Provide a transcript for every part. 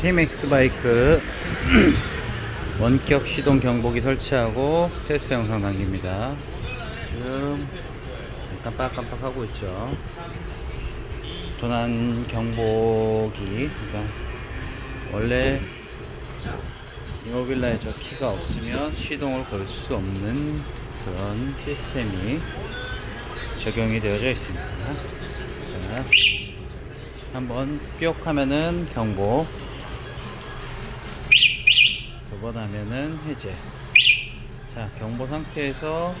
TMX 바이크 원격 시동 경보기 설치하고 테스트 영상 남깁니다. 지금 깜빡깜빡 하고 있죠. 도난 경보기, 그러니까 원래 이모빌라이저 키가 없으면 시동을 걸 수 없는 그런 시스템이 적용이 되어져 있습니다. 자, 한번 뿅 하면은 경보, 두 번 하면은 해제. 자, 경보 상태에서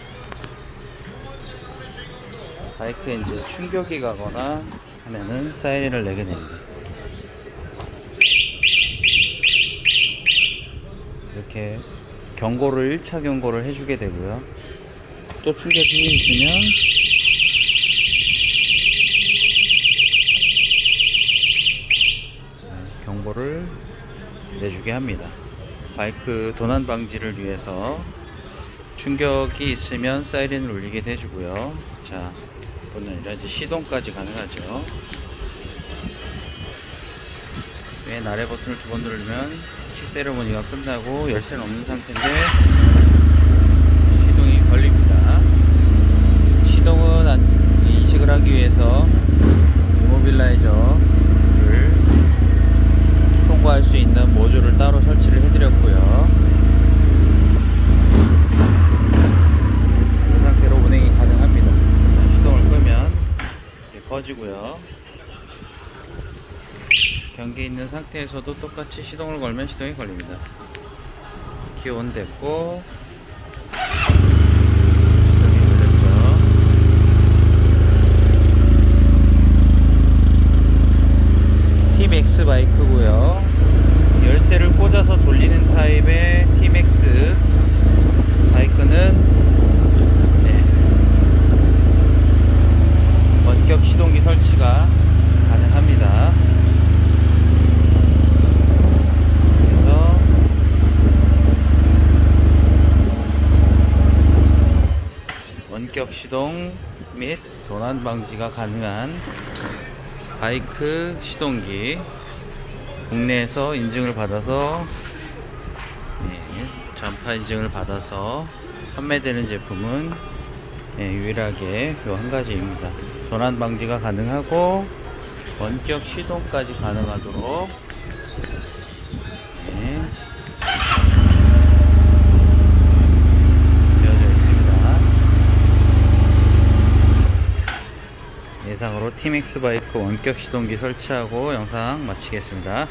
바이크에 이제 충격이 가거나 하면은 사이렌을 내게 됩니다. 이렇게 경고를 1차 경고를 해주게 되고요. 또 충격이 있으면 자, 경보를 내주게 합니다. 바이크 도난 방지를 위해서 충격이 있으면 사이렌을 울리게 해주고요. 자, 뿐 아니라 이제 시동까지 가능하죠. 왼 아래 버튼을 두 번 누르면 시세레모니가 끝나고 열쇠는 없는 상태인데 시동이 걸립니다. 시동은 안- 인식을 하기 위해서 이모빌라이저를 통과할 수 있는 모듈을 따로 설치를 해드렸고요. 이 상태로 운행이 가능합니다. 시동을 끄면 이렇게 꺼지고요. 경계 있는 상태에서도 똑같이 시동을 걸면 시동이 걸립니다. 기온 됐고. T-Max 바이크고요. 열쇠를 꽂아서 돌리는 타입의 T-Max 바이크는 네, 원격 시동기 설치가 가능합니다. 그래서 원격 시동 및 도난 방지가 가능한 바이크 시동기 국내에서 인증을 받아서 예, 전파 인증을 받아서 판매되는 제품은 예, 유일하게 요한 가지입니다. 도난 방지가 가능하고 원격 시동까지 가능하도록 예, 되어져 있습니다. 예상으로 티믹스 바이크 원격 시동기 설치하고 영상 마치겠습니다.